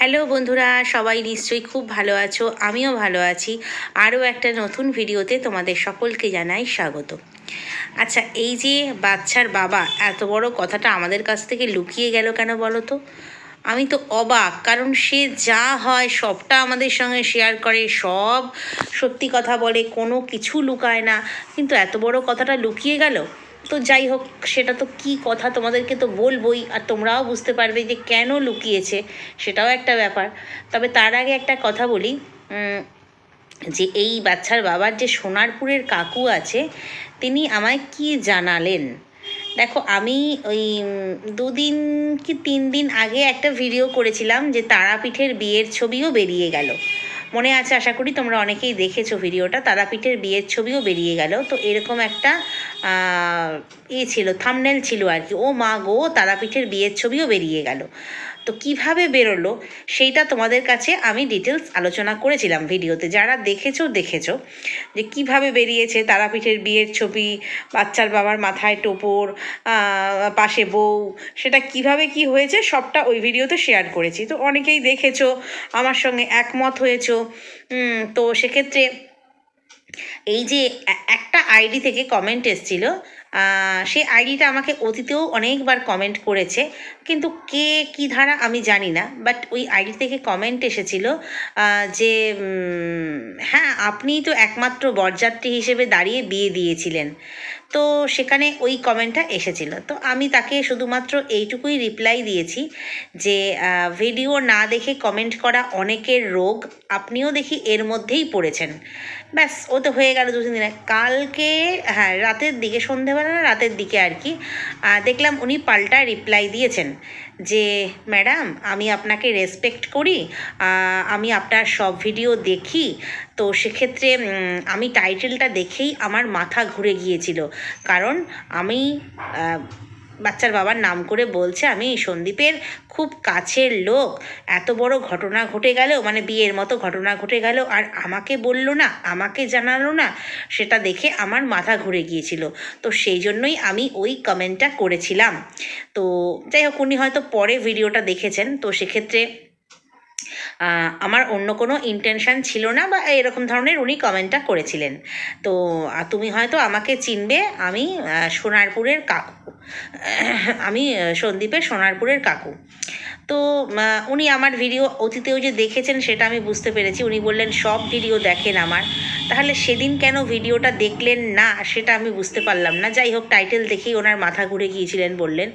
Hello বন্ধুরা, সবাই নিশ্চয়ই খুব ভালো আছো, আমিও ভালো আছি। আরও একটা নতুন ভিডিওতে তোমাদের সকলকে জানাই স্বাগত। আচ্ছা এই যে বাচ্চার বাবা, এত বড় কথাটা আমাদের কাছ থেকে লুকিয়ে গেল কেন বলো তো? আমি তো অবাক, কারণ সে যা হয়, সবটা আমাদের সঙ্গে শেয়ার করে, সব সত্যি কথা বলে, কোনো কিছু লুকায় না। কিন্তু এত বড় কথাটা লুকিয়ে গেল? তো যাই হোক, সেটা তো কি কথা তোমাদেরকে তো বলবোই, আর তোমরাও বুঝতে পারবে যে কেন লুকিয়েছে, সেটাও একটা ব্যাপার। তবে তার আগে একটা কথা বলি যে এই বাচ্চার বাবার যে সোনারপুরের কাকু আছে, তিনি আমায় কি জানালেন? দেখো, আমি ওই দুদিন কি তিন দিন আগে একটা ভিডিও করেছিলাম যে তারাপীঠের বিয়ের ছবিও বেরিয়ে গেল। মনে আছে, আশা করি তোমরা অনেকেই দেখেছ ভিডিওটা। তারাপীঠের বিয়ের ছবিও বেরিয়ে গেল। তো এরকম একটা ইয়ে ছিল থামনেল ছিল আর কি। ও মা গো, তারাপীঠের বিয়ের ছবিও বেরিয়ে গেল। তো কীভাবে বেরোলো, সেইটা তোমাদের কাছে আমি ডিটেলস আলোচনা করেছিলাম ভিডিওতে। যারা দেখেছ দেখেছ যে কীভাবে বেরিয়েছে, তারাপীঠের বিয়ের ছবি, বাচ্চার বাবার মাথায় টোপর পাশে বউ, সেটা কীভাবে কি হয়েছে, সবটা ওই ভিডিওতে শেয়ার করেছি। তো অনেকেই দেখেছ, আমার সঙ্গে একমত হয়েছো। তো সেক্ষেত্রে এই যে একটা আইডি থেকে কমেন্ট এসছিল সেই আইডিটা আমাকে অতীতেও অনেকবার কমেন্ট করেছে। কিন্তু কে, কি ধারা আমি জানি না। বাট ওই আইডি থেকে কমেন্ট এসেছিল যে হ্যাঁ আপনিই তো একমাত্র বরযাত্রী হিসেবে দাঁড়িয়ে বিয়ে দিয়েছিলেন। তো সেখানে ওই কমেন্টটা এসেছিল। তো আমি তাকে শুধুমাত্র এইটুকুই রিপ্লাই দিয়েছি যে ভিডিও না দেখে কমেন্ট করা অনেকের রোগ। আপনিও দেখি এর মধ্যেই পড়েছেন। ব্যাস, ও তো হয়ে গেল দু তিন দিনে। কালকে হ্যাঁ রাতের দিকে, সন্ধেবেলা না রাতের দিকে আর কি দেখলাম উনি পাল্টা রিপ্লাই দিয়েছেন যে, ম্যাডাম, আমি আপনাকে রেসপেক্ট করি আমি আপনার সব ভিডিও দেখি। তো সেক্ষেত্রে আমি টাইটেলটা দেখেই আমার মাথা ঘুরে গিয়েছিল। কারণ আমি বাচ্চার বাবার নাম করে বলছে, আমি সন্দীপের খুব কাছের লোক। এত বড় ঘটনা ঘটে গেল মানে বিয়ের মতো ঘটনা ঘটে গেল আর আমাকে বলল না, আমাকে জানালো না, সেটা দেখে আমার মাথা ঘুরে গিয়েছিল। তো সেই জন্যই আমি ওই কমেন্টটা করেছিলাম। তো যাই হোক, উনি হয়তো পরে ভিডিওটা দেখেছেন। তো সেক্ষেত্রে আমার অন্য কোনো ইন্টেনশন ছিল না বা এরকম ধরনের উনি কমেন্টটা করেছিলেন। তো তুমি হয়তো আমাকে চিনবে, আমি সোনারপুরের কাকু। আমি সন্দীপের সোনারপুরের কাকু। তো উনি আমার ভিডিও অতীতেও যে দেখেছেন সেটা আমি বুঝতে পেরেছি। উনি বললেন, সব ভিডিও দেখেন আমার। তাহলে সেদিন কেন ভিডিওটা দেখলেন না? সেটা আমি বুঝতে পারলাম না। যাই হোক টাইটেল দেখেই ওনার মাথা ঘুরে গিয়েছিলেন বললেন।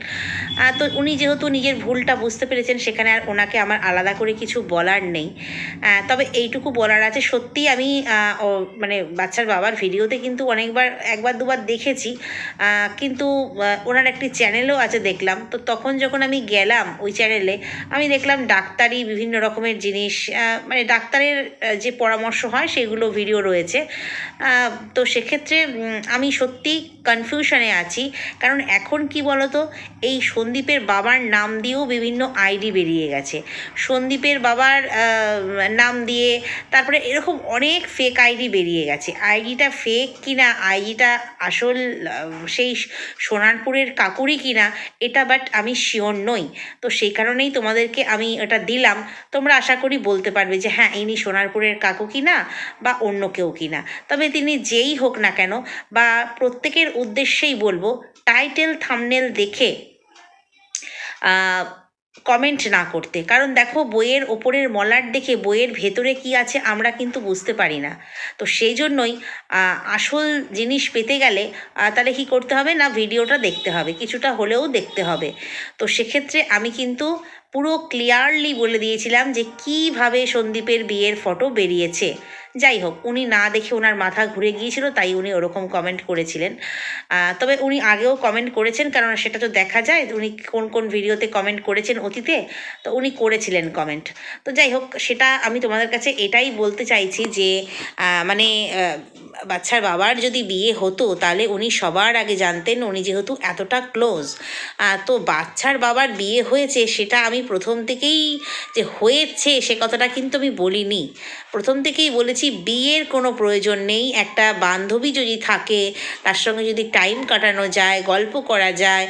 তো উনি যেহেতু নিজের ভুলটা বুঝতে পেরেছেন, সেখানে আর ওনাকে আমার আলাদা করে কিছু বলার নেই। তবে এইটুকু বলার আছে সত্যি আমি মানে বাচ্চার বাবার ভিডিওতে কিন্তু অনেকবার, একবার দুবার দেখেছি। কিন্তু ওনার একটি চ্যানেলও আছে দেখলাম। তো তখন যখন আমি গেলাম ওই চ্যানেলে, আমি দেখলাম ডাক্তারি বিভিন্ন রকমের জিনিস মানে ডাক্তারের যে পরামর্শ হয় সেগুলো ভিডিও রয়েছে। তো সেক্ষেত্রে আমি সত্যি কনফিউশনে আছি। কারণ এখন কি বলতো, এই সন্দীপের বাবার নাম দিয়েও বিভিন্ন আইডি বেরিয়ে গেছে। সন্দীপের বাবার নাম দিয়ে তারপরে এরকম অনেক ফেক আইডি বেরিয়ে গেছে। আইডিটা ফেক কিনা আইডিটা আসল সেই সোনারপুরের কাকুরই কিনা, এটা বাট আমি শিওর নই। তো সেই কারণেই তোমাদেরকে আমি এটা দিলাম। তোমরা আশা করি বলতে পারবে যে হ্যাঁ ইনি সোনারপুরের কাকু কিনা বা অন্য কেউ কিনা। তবে তিনি যেই হোক না কেন বা প্রত্যেকের উদ্দেশ্যেই বলব টাইটেল থামনেল দেখে কমেন্ট না করতে। কারণ দেখো, বইয়ের ওপরের মলার দেখে বইয়ের ভেতরে কি আছে আমরা কিন্তু বুঝতে পারি না। তো সেই জন্যই আসল জিনিস পেতে গেলে তাহলে কি করতে হবে না, ভিডিওটা দেখতে হবে। কিছুটা হলেও দেখতে হবে। তো সেক্ষেত্রে আমি কিন্তু পুরো ক্লিয়ারলি বলে দিয়েছিলাম যে কীভাবে সন্দীপের বিয়ের ফটো বেরিয়েছে। যাই হোক, উনি না দেখে ওনার মাথা ঘুরে গিয়েছিল, তাই উনি ওরকম কমেন্ট করেছিলেন। তবে উনি আগেও কমেন্ট করেছেন, কারণ সেটা তো দেখা যায়, উনি কোন কোন ভিডিওতে কমেন্ট করেছেন অতীতে, তো উনি করেছিলেন কমেন্ট তো যাই হোক, সেটা আমি তোমাদের কাছে এটাই বলতে চাইছি যে মানে বাচ্চার বাবার যদি বিয়ে হতো, তাহলে উনি সবার আগে জানতেন উনি যেহেতু এতটা ক্লোজ তো বাচ্চার বাবার বিয়ে হয়েছে, সেটা আমি প্রথম থেকেই যে হয়েছে সে কথাটা কিন্তু আমি বলিনি। প্রথম থেকেই বলেছি, বিয়ের কোনো প্রয়োজন নেই। একটা বান্ধবী যদি থাকে, তার সঙ্গে যদি টাইম কাটানো যায়, গল্প করা যায়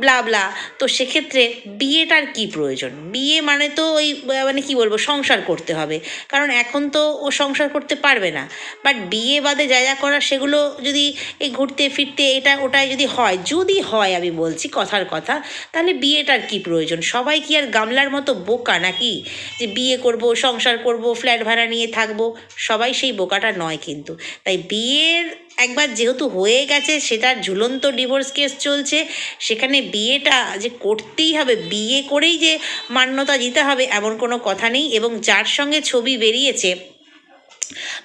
ব্লা ব্লা তো সেক্ষেত্রে বিয়েটার কি প্রয়োজন? বিয়ে মানে তো ওই মানে কি বলব, সংসার করতে হবে। কারণ এখন তো ও সংসার করতে পারবে না। বাট বিয়ে বাদে যা যা করা সেগুলো যদি এই ঘুরতে ফিরতে এটা ওটাই যদি হয় যদি হয় আমি বলছি কথার কথা, তাহলে বিয়েটার কি প্রয়োজন? সবাই কি আর গামলার মতো বোকা নাকি? যে বিয়ে করব, সংসার করব ফ্ল্যাট ভাড়া নিয়ে থাকব, সবাই সেই বোকাটা নয় কিন্তু। তাই বিয়ের একবার যেহেতু হয়ে গেছে, সেটার ঝুলন্ত ডিভোর্স কেস চলছে, সেখানে বিয়েটা যে করতেই হবে, বিয়ে করেই যে মান্যতা দিতে হবে, এমন কোনো কথা নেই। এবং যার সঙ্গে ছবি বেরিয়েছে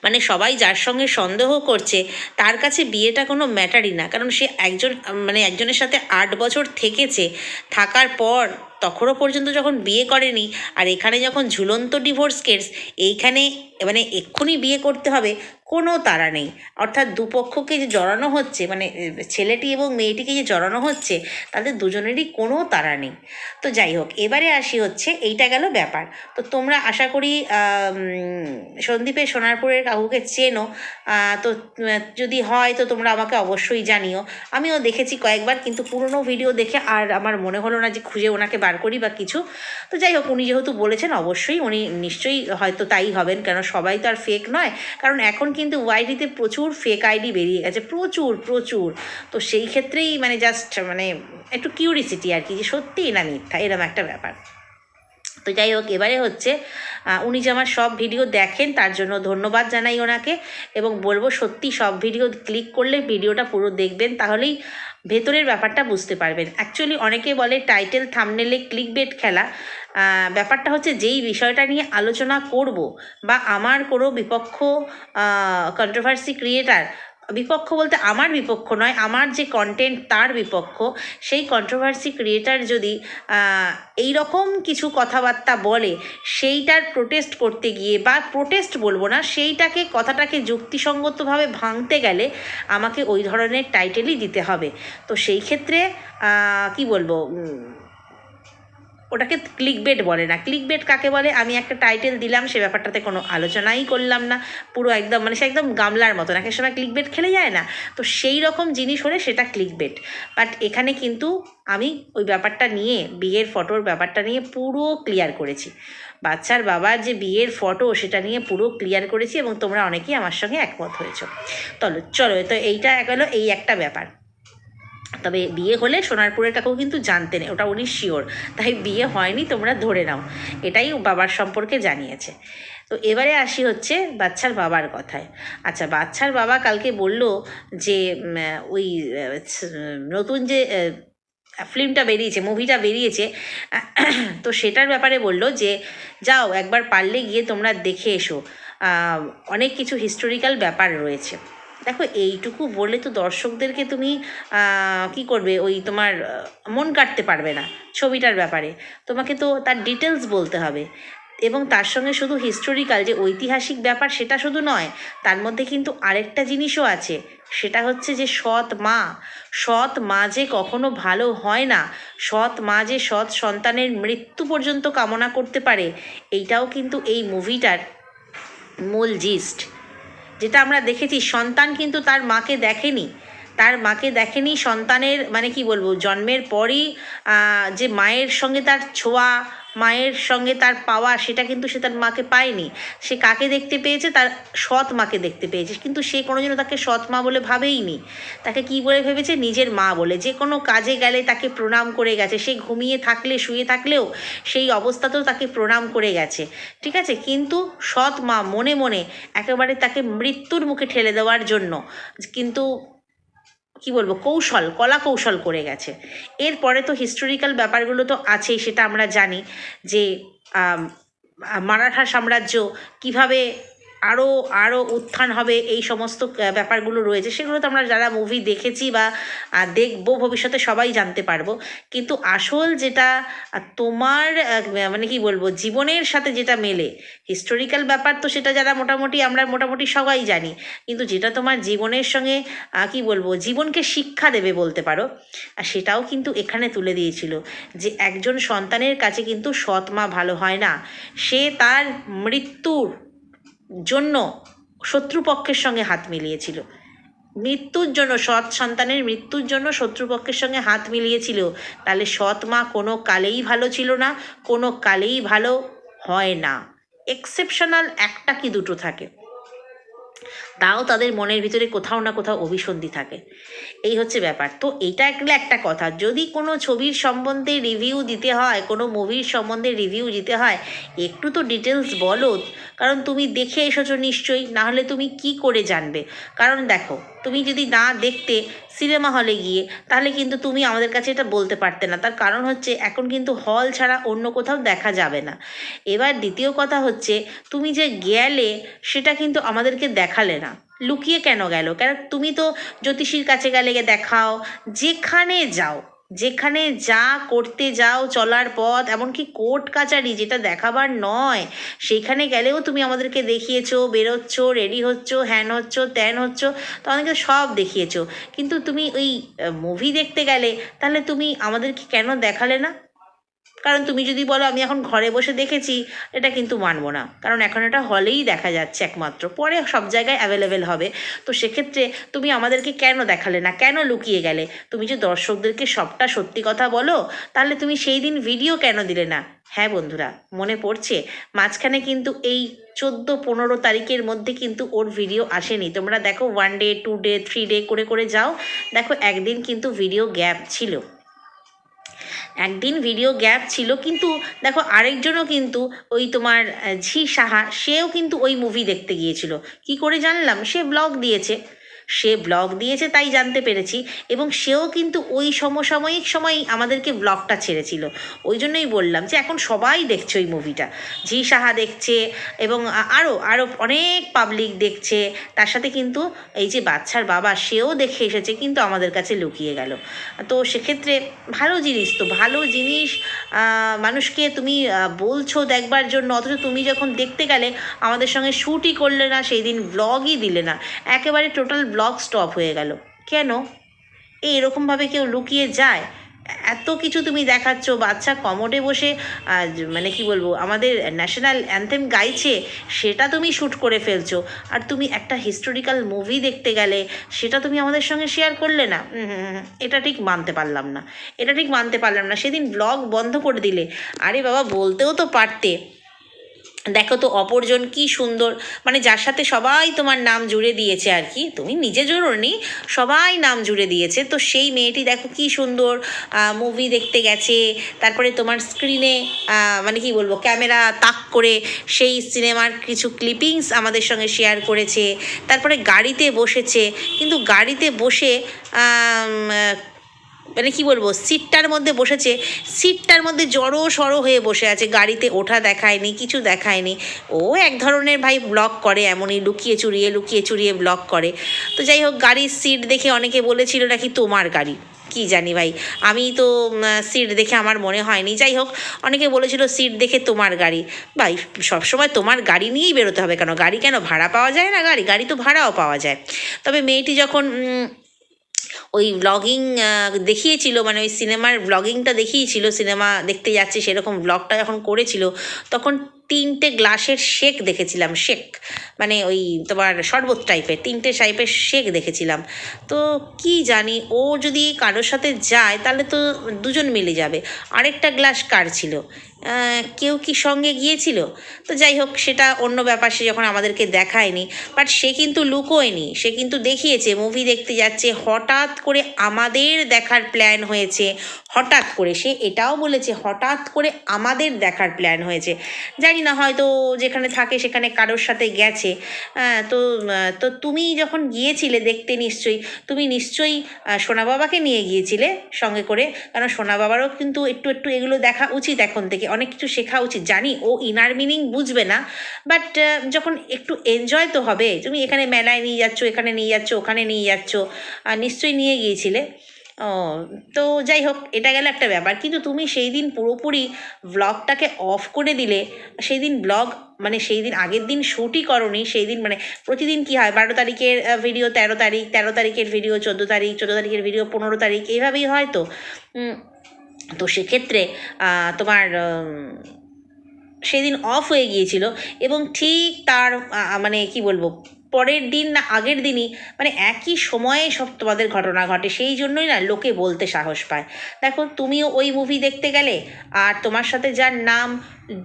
মানে সবাই যার সঙ্গে সন্দেহ করছে, তার কাছে বিয়েটা কোনো ম্যাটারই না। কারণ সে একজন মানে একজনের সাথে আট বছর থেকেছে, থাকার পর তখনও পর্যন্ত যখন বিয়ে করেনি, আর এখানে যখন ঝুলন্ত ডিভোর্স কেস এইখানে মানে এক্ষুনি বিয়ে করতে হবে, কোনো তারা নেই। অর্থাৎ দুপক্ষকে যে জড়ানো হচ্ছে মানে ছেলেটি এবং মেয়েটিকে যে জড়ানো হচ্ছে তাদের দুজনেরই কোনো তারা নেই। তো যাই হোক, এবারে আসি হচ্ছে, এইটা গেল ব্যাপার। তো তোমরা আশা করি সন্দীপের সোনারপুরের কাকুকে চেনো। তো যদি হয়, তো তোমরা আমাকে অবশ্যই জানিও। আমিও দেখেছি কয়েকবার, কিন্তু পুরনো ভিডিও দেখে আর আমার মনে হলো না যে খুঁজে ওনাকে বার করি বা কিছু। তো যাই হোক, উনি যেহেতু বলেছেন, অবশ্যই উনি নিশ্চয়ই হয়তো তাই হবেন। কেন সবাই তো আর ফেক নয়। কারণ এখন কিন্তু ওয়াইডিতে প্রচুর ফেক আইডি বেরিয়ে গেছে। প্রচুর প্রচুর। তো সেই ক্ষেত্রেই মানে জাস্ট মানে একটু কিউরিসিটি আর কি, যে সত্যিই না মিথ্যা? এরকম একটা ব্যাপার। তো যাই হোক, এবারে হচ্ছে উনি যে আমার সব ভিডিও দেখেন, তার জন্য ধন্যবাদ জানাই ওনাকে। এবং বলব সত্যি সব ভিডিও ক্লিক করলে ভিডিওটা পুরো দেখবেন। তাহলেই ভেতরের ব্যাপারটা বুঝতে পারবেন। অ্যাকচুয়ালি অনেকে বলে টাইটেল থামনেলে ক্লিক বেট খেলা। ব্যাপারটা হচ্ছে যেই বিষয়টা নিয়ে আলোচনা করব বা আমার কোনো বিপক্ষ কন্ট্রোভার্সি ক্রিয়েটার বিপক্ষ বলতে আমার বিপক্ষ নয়, আমার যে কন্টেন্ট তার বিপক্ষ। সেই কন্ট্রোভার্সি ক্রিয়েটার যদি এই রকম কিছু কথাবার্তা বলে, সেইটার প্রোটেস্ট করতে গিয়ে বা প্রোটেস্ট বলব না, সেইটাকে, কথাটাকে যুক্তিসঙ্গতভাবে ভাঙতে গেলে আমাকে ওই ধরনের টাইটেলই দিতে হবে। তো সেই ক্ষেত্রে কি বলব ওটাকে ক্লিক বেট বলে না। ক্লিক বেট কাকে বলে? আমি একটা টাইটেল দিলাম, সে ব্যাপারটাতে কোনো আলোচনাই করলাম না। পুরো একদম মানে সে একদম গামলার মতন। একের সময় ক্লিক বেট খেলে যায় না। তো সেই রকম জিনিস হলে সেটা ক্লিক বেট বাট এখানে কিন্তু আমি ওই ব্যাপারটা নিয়ে, বিয়ের ফটোর ব্যাপারটা নিয়ে পুরো ক্লিয়ার করেছি। বাচ্চার বাবার যে বিয়ের ফটো সেটা নিয়ে পুরো ক্লিয়ার করেছি এবং তোমরা অনেকেই আমার সঙ্গে একমত হয়েছো। চলো চলো, তো এইটা গেলো এই একটা ব্যাপার। তবে বিয়ে হলে সোনারপুরের কাকেও কিন্তু জানতেন ওটা উনি শিওর তাই বিয়ে হয়নি, তোমরা ধরে নাও। এটাই বাবার সম্পর্কে জানিয়েছে। তো এবারে আসি হচ্ছে বাচ্চার বাবার কথায়। আচ্ছা বাচ্চার বাবা কালকে বলল যে ওই নতুন যে ফিল্মটা বেরিয়েছে, মুভিটা বেরিয়েছে, তো সেটার ব্যাপারে বলল যে, যাও, একবার পারলে গিয়ে তোমরা দেখে এসো। অনেক কিছু হিস্টোরিক্যাল ব্যাপার রয়েছে। দেখো, এইটুকু বললে তো দর্শকদেরকে তুমি কি করবে? ওই তোমার মন কাটতে পারবে না ছবিটার ব্যাপারে। তোমাকে তো তার ডিটেলস বলতে হবে। এবং তার সঙ্গে শুধু হিস্টোরিক্যাল যে ঐতিহাসিক ব্যাপার সেটা শুধু নয়, তার মধ্যে কিন্তু আরেকটা জিনিসও আছে। সেটা হচ্ছে যে সৎ মা সৎ মা যে কখনো ভালো হয় না, সৎ মা যে সৎ সন্তানের মৃত্যু পর্যন্ত কামনা করতে পারে, এইটাও কিন্তু এই মুভিটার মূল জিস্ট যেটা আমরা দেখেছি, সন্তান কিন্তু তার মাকে দেখেনি। তার মাকে দেখেনি, সন্তানের মানে কি বলব, জন্মের পরই যে মায়ের সঙ্গে তার ছোঁয়া মায়ের সঙ্গে তার পাওয়া, সেটা কিন্তু সে তার মাকে পায়নি। সে কাকে দেখতে পেয়েছে? তার সৎ মাকে দেখতে পেয়েছে। কিন্তু সে কোনো কোনোদিনও তাকে সৎ মা বলে ভাবেইনি। তাকে কি বলে ভেবেছে? নিজের মা বলে। যে কোনো কাজে গেলে তাকে প্রণাম করে গেছে। সে ঘুমিয়ে থাকলে, শুয়ে থাকলেও সেই অবস্থাতেও তাকে প্রণাম করে গেছে। ঠিক আছে? কিন্তু সৎ মা মনে মনে একেবারে তাকে মৃত্যুর মুখে ঠেলে দেওয়ার জন্য, কিন্তু কি বলব, কৌশল, কলা কৌশল করে গেছে। এরপরে তো হিস্টোরিক্যাল ব্যাপারগুলো তো আছেই, সেটা আমরা জানি যে মারাঠা সাম্রাজ্য কীভাবে আরও আরও উত্থান হবে এই সমস্ত ব্যাপারগুলো রয়েছে। সেগুলো তো আমরা যারা মুভি দেখেছি বা দেখব, ভবিষ্যতে সবাই জানতে পারব। কিন্তু আসল যেটা তোমার মানে কি বলব, জীবনের সাথে যেটা মেলে হিস্টোরিক্যাল ব্যাপার তো সেটা যারা মোটামুটি, আমরা মোটামুটি সবাই জানি। কিন্তু যেটা তোমার জীবনের সঙ্গে কি বলব, জীবনকে শিক্ষা দেবে বলতে পারো, আর সেটাও কিন্তু এখানে তুলে দিয়েছিল যে একজন সন্তানের কাছে কিন্তু সৎ মা ভালো হয় না। সে তার মৃত্যুর জন্য শত্রুপক্ষের সঙ্গে হাত মিলিয়েছিল। মৃত্যুর জন্য, সৎ সন্তানের মৃত্যুর জন্য শত্রুপক্ষের সঙ্গে হাত মিলিয়েছিল। তাহলে সৎ মা কোনো কালেই ভালো ছিল না, কোনো কালেই ভালো হয় না। এক্সেপশনাল একটা কি দুটো থাকে? তাও তাদের মনের ভিতরে কোথাও না কোথাও অভিসন্ধি থাকে। এই হচ্ছে ব্যাপার। তো এটা একটা একটা কথা, যদি কোনো ছবির সম্বন্ধে রিভিউ দিতে হয়, কোনো মুভির সম্বন্ধে রিভিউ দিতে হয়, একটু তো ডিটেলস বলো কারণ তুমি দেখে এসেছ নিশ্চয়ই, না হলে তুমি কি করে জানবে? কারণ দেখো, তুমি যদি না দেখতে সিনেমা হলে গিয়ে, তাহলে কিন্তু তুমি আমাদের কাছে এটা বলতে পারতে না। তার কারণ হচ্ছে, এখন কিন্তু হল ছাড়া অন্য কোথাও দেখা যাবে না। এবার দ্বিতীয় কথা হচ্ছে, তুমি যে গেলে, সেটা কিন্তু আমাদেরকে দেখালে না। লুকিয়ে কেন গেল? কেন, তুমি তো জ্যোতিষীর কাছে গেলে দেখাও, যেখানে যাও। যেখানে যা করতে যাও, চলার পথ, এমনকি কোর্ট কাচারি যেটা দেখাবার নয়, সেখানে গেলেও তুমি আমাদেরকে দেখিয়েছো, বেরোচ্ছ রেডি হচ্ছ হ্যান হচ্ছ ত্যান হচ্ছ, তো আমাদেরকে সব দেখিয়েছো। কিন্তু তুমি ওই মুভি দেখতে গেলে, তাহলে তুমি আমাদেরকে কেন দেখালে না? কারণ তুমি যদি বলো, আমি এখন ঘরে বসে দেখেছি, এটা কিন্তু মানবো না। কারণ এখন এটা হলেই দেখা যাচ্ছে একমাত্র। পরে সব জায়গায় অ্যাভেলেবেল হবে। তো সেক্ষেত্রে তুমি আমাদেরকে কেন দেখালে না? কেন লুকিয়ে গেলে? তুমি যে দর্শকদেরকে সবটা সত্যি কথা বলো, তাহলে তুমি সেই দিন ভিডিও কেন দিলে না? হ্যাঁ বন্ধুরা, মনে পড়ছে? মাঝখানে কিন্তু এই চোদ্দ পনেরো তারিখের মধ্যে কিন্তু ওর ভিডিও আসেনি। তোমরা দেখো one day two day three day করে করে যাও। দেখো একদিন কিন্তু ভিডিও গ্যাপ ছিল। একদিন ভিডিও গ্যাপ ছিল, কিন্তু দেখো আরেকজনও কিন্তু ওই তোমার ঝি সাহা, সেও কিন্তু ওই মুভি দেখতে গিয়েছিল। কি করে জানলাম? সে ব্লগ দিয়েছে। সে ব্লগ দিয়েছে তাই জানতে পেরেছি এবং সেও কিন্তু ওই সমসাময়িক সময়ই আমাদেরকে ব্লগটা ছেড়েছিল। ওই জন্যই বললাম যে এখন সবাই দেখছে ওই মুভিটা ঝি সাহা দেখছে এবং আরও আরও অনেক পাবলিক দেখছে। তার সাথে কিন্তু এই যে বাচ্চার বাবা, সেও দেখে এসেছে, কিন্তু আমাদের কাছে লুকিয়ে গেল। তো সেক্ষেত্রে ভালো জিনিস তো, ভালো জিনিস মানুষকে তুমি বলছো দেখবার জন্য, অথচ তুমি যখন দেখতে গেলে আমাদের সঙ্গে শ্যুটই করলে না, সেই দিন ব্লগই দিলে না। একেবারে টোটাল ব্লগ স্টপ হয়ে গেল। কেন? এই এরকমভাবে কেউ লুকিয়ে যায়? এত কিছু তুমি দেখাচ্ছ, বাচ্চা কমোডে বসে মানে কি বলব, আমাদের ন্যাশনাল অ্যান্থেম গাইছে, সেটা তুমি শ্যুট করে ফেলছো। আর তুমি একটা হিস্টোরিক্যাল মুভি দেখতে গেলে, সেটা তুমি আমাদের সঙ্গে শেয়ার করলে না? এটা ঠিক মানতে পারলাম না। এটা ঠিক মানতে পারলাম না। সেদিন ব্লগ বন্ধ করে দিলে। আরে বাবা, বলতেও তো পারতে। দেখো তো অপরজন কি সুন্দর। মানে যার সাথে সবাই তোমার নাম জুড়ে দিয়েছে আর কি, তুমি নিজে জোড়নি সবাই নাম জুড়ে দিয়েছে। তো সেই মেয়েটি দেখো কি সুন্দর মুভি দেখতে গেছে, তারপরে তোমার স্ক্রিনে মানে কি বলব ক্যামেরা তাক করে সেই সিনেমার কিছু ক্লিপিংস আমাদের সঙ্গে শেয়ার করেছে, তারপরে গাড়িতে বসেছে, কিন্তু গাড়িতে বসে মানে কি বলব, সিটটার মধ্যে বসেছে, সিটটার মধ্যে জড়ো সড়ো হয়ে বসে আছে, গাড়িতে ওঠা দেখায়নি, কিছু দেখায়নি। ও এক ধরনের ভাই ব্লগ করে, এমনই লুকিয়ে চুরিয়ে লুকিয়ে চুরিয়ে ব্লগ করে। তো যাই হোক, গাড়ির সিট দেখে অনেকে বলেছিল নাকি তোমার গাড়ি, কি জানি ভাই। আমি তো সিট দেখে আমার মনে হয়নি। যাই হোক, অনেকে বলেছিল সিট দেখে তোমার গাড়ি। ভাই, সবসময় তোমার গাড়ি নিয়েই বেরোতে হবে কেন? গাড়ি কেন ভাড়া পাওয়া যায় না? গাড়ি গাড়ি তো ভাড়াও পাওয়া যায়। তবে মেয়েটি যখন ওই ব্লগিং দেখিয়েছিল মানে ওই সিনেমার ব্লগিংটা দেখিয়েছিল সিনেমা দেখতে যাচ্ছে, সেরকম ব্লগটা যখন করেছিল, তখন তিনটে গ্লাসের শেক দেখেছিলাম, শেক। মানে ওই তোমার শরবত টাইপের তিনটে টাইপের শেক দেখেছিলাম। তো কি জানি, ও যদি কারোর সাথে যায়, তাহলে তো দুজন মিলে যাবে। আরেকটা গ্লাস কার ছিল? কেউ কি সঙ্গে গিয়েছিল? তো যাই হোক, সেটা অন্য ব্যাপার, সে যখন আমাদেরকে দেখায়নি। বাট সে কিন্তু লুকোয়নি, সে কিন্তু দেখিয়েছে মুভি দেখতে যাচ্ছে, হঠাৎ করে আমাদের দেখার প্ল্যান হয়েছে। হঠাৎ করে, সে এটাও বলেছে, হঠাৎ করে আমাদের দেখার প্ল্যান হয়েছে। জানি না হয়তো যেখানে থাকে সেখানে কারোর সাথে গেছে। হ্যাঁ, তো তো তুমি যখন গিয়েছিলে দেখতে নিশ্চয়ই তুমি নিশ্চয়ই সোনা বাবাকে নিয়ে গিয়েছিলে সঙ্গে করে। কারণ সোনা বাবারও কিন্তু একটু একটু এগুলো দেখা উচিত এখন থেকে। অনেক কিছু শেখা উচিত। জানি ও ইনার মিনিং বুঝবে না। বাট যখন একটু এনজয় তো হবে। তুমি এখানে মেলায় নিয়ে যাচ্ছ এখানে নিয়ে যাচ্ছ ওখানে নিয়ে যাচ্ছ নিশ্চয়ই নিয়ে গিয়েছিলে। ও, তো যাই হোক, এটা গেল একটা ব্যাপার। কিন্তু তুমি সেই দিন পুরোপুরি ব্লগটাকে অফ করে দিলে, সেই দিন ব্লগ মানে সেই দিন আগের দিন শ্যুটই করনি, সেই দিন মানে প্রতিদিন কি হয়, বারো তারিখের ভিডিও তেরো তারিখ, তেরো তারিখের ভিডিও চোদ্দ তারিখ, চোদ্দ তারিখের ভিডিও পনেরো তারিখ, এইভাবেই হয় তো। তো সেক্ষেত্রে তোমার সেদিন অফ হয়ে গিয়েছিল এবং ঠিক তার মানে কি বলব পরের দিন না আগের দিনই মানে একই সময়ে সব তোমাদের ঘটনা ঘটে, সেই জন্যই না লোকে বলতে সাহস পায়। দেখো, তুমিও ওই মুভি দেখতে গেলে, আর তোমার সাথে যার নাম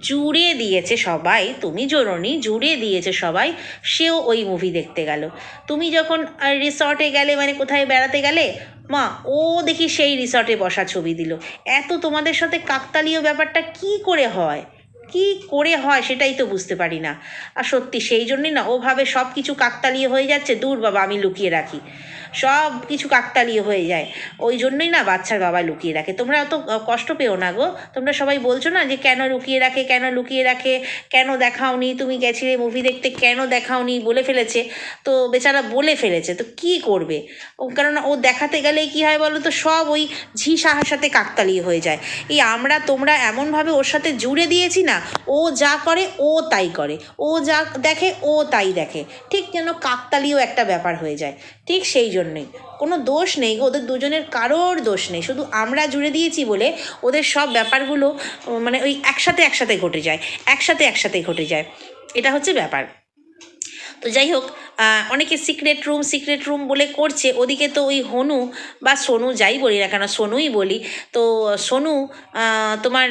জুড়ে দিয়েছে সবাই, তুমি জোরনি জুড়ে দিয়েছে সবাই, সেও ওই মুভি দেখতে গেল। তুমি যখন রিসর্টে গেলে মানে কোথায় বেড়াতে গেলে, মা, ও দেখি সেই রিসর্টে বসা ছবি দিল। এত তোমাদের সাথে কাকতালীয় ব্যাপারটা কি করে হয়? কি করে হয় সেটাই তো বুঝতে পারি না। আর সত্যি সেই জন্যই না ওভাবে সব কিছু কাকতালীয় হয়ে যাচ্ছে, দূর বাবা আমি লুকিয়ে রাখি। সব কিছু কাকতালীয় হয়ে যায়। ওই জন্যই না বাচ্চার বাবা লুকিয়ে রাখে। তোমরা অত কষ্ট পেও না গো। তোমরা সবাই বলছো না যে কেন লুকিয়ে রাখে, কেন লুকিয়ে রাখে, কেন দেখাওনি, তুমি গেছিলে মুভি দেখতে, কেন দেখাওনি বলে ফেলেছে। তো বেচারা বলে ফেলেছে, তো কি করবে? কেননা ও দেখাতে গেলেই কি হয় বলো তো, সব ওই ঝি সাহার সাথে কাকতালীয় হয়ে যায়। এই আমরা তোমরা এমনভাবে ওর সাথে জুড়ে দিয়েছি না ও যা করে, ও তাই করে। ও যা দেখে, ও তাই দেখে। ঠিক যেন কাকতালিও একটা ব্যাপার হয়ে যায়। ঠিক সেই জন্যই। কোনো দোষ নেই ওদের দুজনের কারোর দোষ নেই। শুধু আমরা জুড়ে দিয়েছি বলে ওদের সব ব্যাপারগুলো মানে ওই একসাথে একসাথে ঘটে যায়। একসাথে একসাথে ঘটে যায়। এটা হচ্ছে ব্যাপার। তো যাই হোক অনেকে সিক্রেট রুম সিক্রেট রুম বলে করছে। ওদিকে তো ওই হনু বা সোনু যাই বলি না কেন, সোনুই বলি। তো সোনু তোমার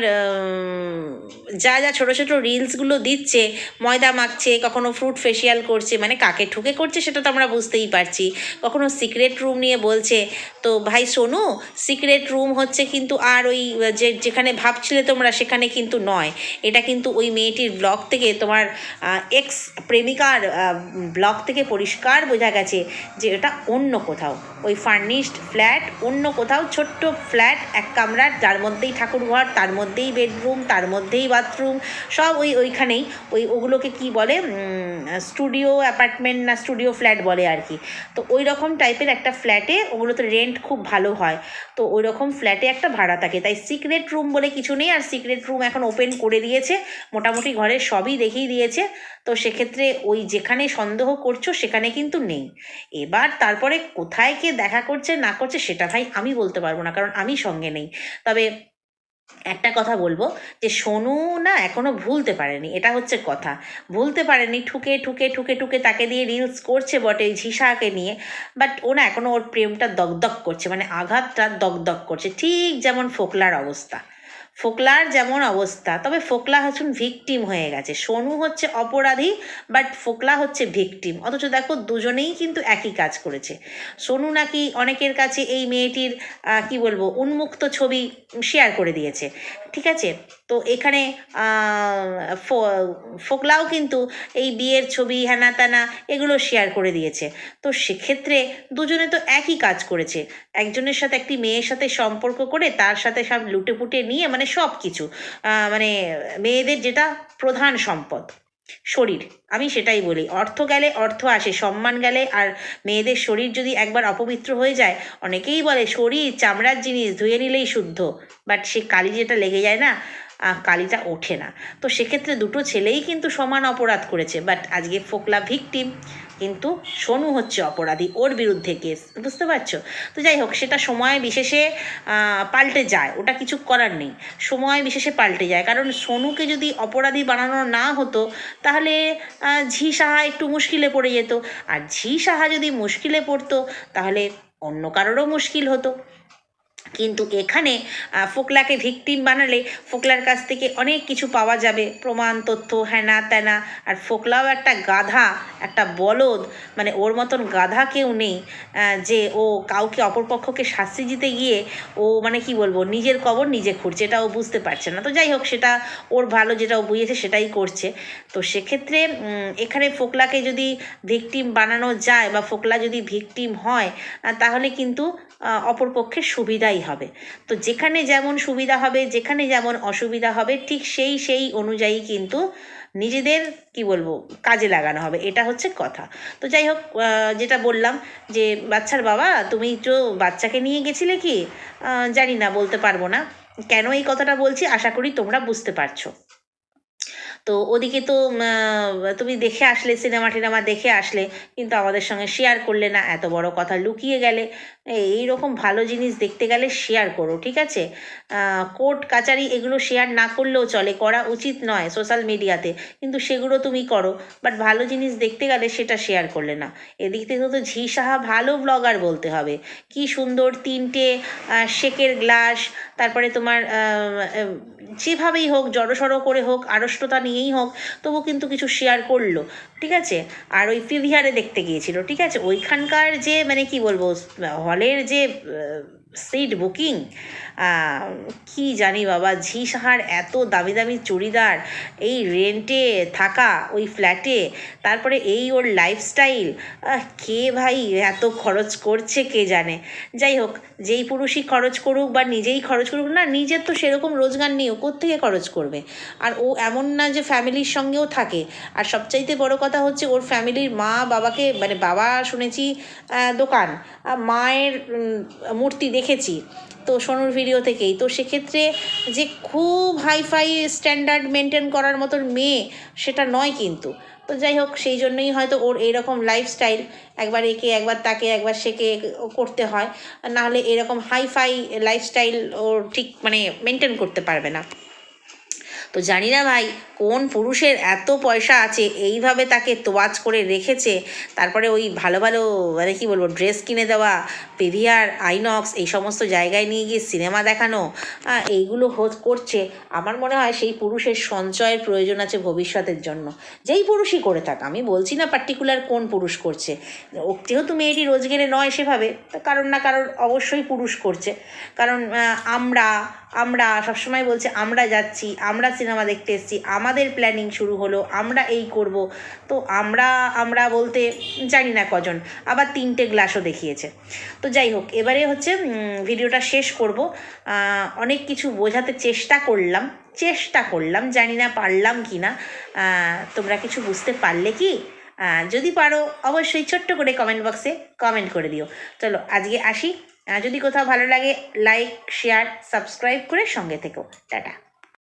যা যা ছোটো ছোটো রিলসগুলো দিচ্ছে, ময়দা মাখছে, কখনো ফ্রুট ফেসিয়াল করছে মানে কাকে ঠুকে করছে সেটা তো আমরা বুঝতেই পারছি। কখনো সিক্রেট রুম নিয়ে বলছে, তো ভাই সোনু সিক্রেট রুম হচ্ছে কিন্তু আর ওই, যে, যেখানে ভাবছিলে তোমরা সেখানে কিন্তু নয়। এটা কিন্তু ওই মেয়েটির ব্লগ থেকে তোমার এক্স প্রেমিকার ব্লগ থেকে পরিষ্কার বোঝা গেছে যে এটা অন্য কোথাও। ওই ফার্নিশড ফ্ল্যাট অন্য কোথাও, ছোট্ট ফ্ল্যাট এক কামরার, যার মধ্যেই ঠাকুরঘর তার মধ্যেই বেডরুম তার মধ্যেই বাথরুম সব ওই ওইখানেই। ওই ওগুলোকে কি বলে? স্টুডিও অ্যাপার্টমেন্ট না স্টুডিও ফ্ল্যাট বলে আর কি। তো ওই রকম টাইপের একটা ফ্ল্যাটে ওগুলোতে রেন্ট খুব ভালো হয়। তো ওই রকম ফ্ল্যাটে একটা ভাড়া থাকে। তাই সিক্রেট রুম বলে কিছু নেই। আর সিক্রেট রুম এখন ওপেন করে দিয়েছে। মোটামুটি ঘরের সবই দেখিয়ে দিয়েছে। তো সেক্ষেত্রে ওই যেখানে সন্দেহ করছ সেখানে কিন্তু নেই। এবার তারপরে কোথায় কে দেখা করছে, না করছে সেটা ভাই আমি বলতে পারব না, কারণ আমি সঙ্গে নেই। তবে একটা কথা বলব যে সোনু না এখনও ভুলতে পারেনি, এটা হচ্ছে কথা। ভুলতে পারেনি, ঠুকে ঠুকে ঠুকে ঠুকে তাকে দিয়ে রিলস করছে বটে ঝিসাকে নিয়ে বাট ও না এখনও ওর প্রেমটা দগদগ করছে মানে আঘাতটা দগদগ করছে, ঠিক যেমন ফোকলার অবস্থা। ফোকলার যেমন অবস্থা, তবে ফোকলা হচ্ছেন ভিকটিম হয়ে গেছে। সোনু হচ্ছে অপরাধী বাট ফোকলা হচ্ছে ভিকটিম অথচ দেখো, দুজনেই কিন্তু একই কাজ করেছে। সোনু নাকি অনেকের কাছে এই মেয়েটির কি বলব, উন্মুক্ত ছবি শেয়ার করে দিয়েছে। ঠিক আছে? তো এখানে ফোকলাও কিন্তু এই বিয়ের ছবি হ্যানা তানা এগুলো শেয়ার করে দিয়েছে। তো সেক্ষেত্রে দুজনে তো একই কাজ করেছে। একজনের সাথে একটি মেয়ের সাথে সম্পর্ক করে, তার সাথে সব লুটে পুটে নিয়ে মানে সব কিছু মানে মেয়েদের যেটা প্রধান সম্পদ। শরীর। আমি সেটাই বলি। অর্থ গেলে অর্থ আসে, সম্মান গেলে আর মেয়েদের শরীর যদি একবার অপবিত্র হয়ে যায়, অনেকেই বলে শরীর চামড়ার জিনিস, ধুয়ে নিলেই শুদ্ধ। বাট সে কালি যেটা লেগে যায় না কালিটা ওঠে না। তো সেক্ষেত্রে দুটো ছেলেই কিন্তু সমান অপরাধ করেছে। বাট আজকে ফোকলা ভিকটিম কিন্তু সোনু হচ্ছে অপরাধী, ওর বিরুদ্ধে কেস, বুঝতে পারছ? তো যাই হোক, সেটা সময় বিশেষে পাল্টে যায়, ওটা কিছু করার নেই। সময় বিশেষে পাল্টে যায়, কারণ সোনুকে যদি অপরাধী বানানো না হতো, তাহলে ঝি সাহা একটু মুশকিলে পড়ে যেত। আর ঝি সাহা যদি মুশকিলে পড়তো, তাহলে অন্য কারোরও মুশকিল হতো। কিন্তু এখানে ফোকলাকে ভিকটিম বানালে ফোকলার কাছ থেকে অনেক কিছু পাওয়া যাবে। প্রমাণ, তথ্য হ্যানা ত্যানা আর ফোকলাও একটা গাধা, একটা বলদ মানে ওর মতন গাধা কেউ নেই যে ও কাউকে অপরপক্ষকে শাস্তি দিতে গিয়ে ও মানে কি বলব, নিজের কবর নিজে খুঁড়ছে। এটা ও বুঝতে পারছে না। তো যাই হোক, সেটা ওর ভালো, যেটা ও বুঝেছে সেটাই করছে। তো সেক্ষেত্রে এখানে ফোকলাকে যদি ভিকটিম বানানো যায় বা ফোকলা যদি ভিকটিম হয় তাহলে কিন্তু অপরপক্ষের সুবিধাই হবে। তো যেখানে যেমন সুবিধা হবে, যেখানে যেমন অসুবিধা হবে, ঠিক সেই সেই অনুযায়ী কিন্তু নিজেদের, কি বলব, কাজে লাগানো হবে। এটা হচ্ছে কথা। তো যাই হোক যেটা বললাম যে, বাচ্চার বাবা, তুমি তো বাচ্চাকে নিয়ে গেছিলে কি? জানি না, বলতে পারব না। কেন এই কথাটা বলছি? আশা করি তোমরা বুঝতে পারছ। তো ওদিকে তো তুমি দেখে আসলে সিনেমা টিনেমা দেখে আসলে, কিন্তু আমাদের সঙ্গে শেয়ার করলে না, এত বড় কথা লুকিয়ে গেলে। এই রকম ভালো জিনিস দেখতে গেলে শেয়ার করো, ঠিক আছে? কোর্ট কাচারি এগুলো শেয়ার না করলেও চলে, করা উচিত নয় সোশ্যাল মিডিয়াতে কিন্তু সেগুলো তুমি করো। বাট ভালো জিনিস দেখতে গেলে সেটা শেয়ার করলে না। এদিক থেকে তো ঝি সাহা ভালো ব্লগার বলতে হবে। কি সুন্দর তিনটে শেকের গ্লাস তারপরে তোমার যেভাবেই হোক, জড়সড় করে হোক, আড়ষ্টতা নিয়েই হোক, তবু কিন্তু কিছু শেয়ার করল, ঠিক আছে? আর ওই পিভিআরে দেখতে গিয়েছিল, ঠিক আছে? ওইখানকার যে মানে কি বলব, হলের যে সিট বুকিং কি জানি বাবা ঝি সাহার এত দামি দামি চুড়িদার, এই রেন্টে থাকা ওই ফ্ল্যাটে তারপরে এই ওর লাইফস্টাইল কে ভাই এত খরচ করছে কে জানে? যাই হোক, যেই পুরুষই খরচ করুক বা নিজেই খরচ করুক না, নিজের তো সেরকম রোজগার নেই, ও কোত্থেকে খরচ করবে? আর ও এমন না যে ফ্যামিলির সঙ্গেও থাকে, আর সবচাইতে বড় কথা হচ্ছে ওর ফ্যামিলির মা বাবাকে মানে বাবা শুনেছি দোকান মায়ের মূর্তি দেখেছি, তো সোনুর থেকেই। তো সেক্ষেত্রে যে খুব হাইফাই স্ট্যান্ডার্ড মেনটেন করার মতন মেয়ে, সেটা নয় কিন্তু। তো যাই হোক, সেই জন্যই হয়তো ওর এইরকম লাইফস্টাইল একবার একে, একবার তাকে, একবার সেকে করতে হয়। নাহলে এরকম হাইফাই লাইফস্টাইল ওর ঠিক মানে মেনটেন করতে পারবে না। তো জানি না ভাই, কোন পুরুষের এত পয়সা আছে, এইভাবে তাকে তোয়াজ করে রেখেছে। তারপরে ওই ভালো ভালো মানে কি বলব ড্রেস কিনে দেওয়া পিভিআর আইনক্স, এই সমস্ত জায়গায় নিয়ে গিয়ে সিনেমা দেখানো এইগুলো করছে। আমার মনে হয় সেই পুরুষের সঞ্চয়ের প্রয়োজন আছে ভবিষ্যতের জন্য। যেই পুরুষই করে থাক, আমি বলছি না পার্টিকুলার কোন পুরুষ করছে। যেহেতু মেয়েটি রোজগেরে নয় সেভাবে কারণ না কারণ অবশ্যই পুরুষ করছে। কারণ আমরা আমরা সবসময় বলছে, আমরা যাচ্ছি, আমরা সিনেমা দেখতে এসেছি। আমাদের প্ল্যানিং শুরু হলো, আমরা এই করব। তো আমরা আমরা বলতে জানি না কজন, আবার তিনটে গ্লাসও দেখিয়েছে। তো যাই হোক, এবারে হচ্ছে ভিডিওটা শেষ করব। অনেক কিছু বোঝাতে চেষ্টা করলাম চেষ্টা করলাম, জানি না পারলাম কি না তোমরা কিছু বুঝতে পারলে কি? যদি পারো, অবশ্যই ছোট্ট করে কমেন্ট বক্সে কমেন্ট করে দিও। চলো, আজকে আসি। যদি কোথাও ভালো লাগে লাইক শেয়ার সাবস্ক্রাইব করে সঙ্গে থেকো। টাটা।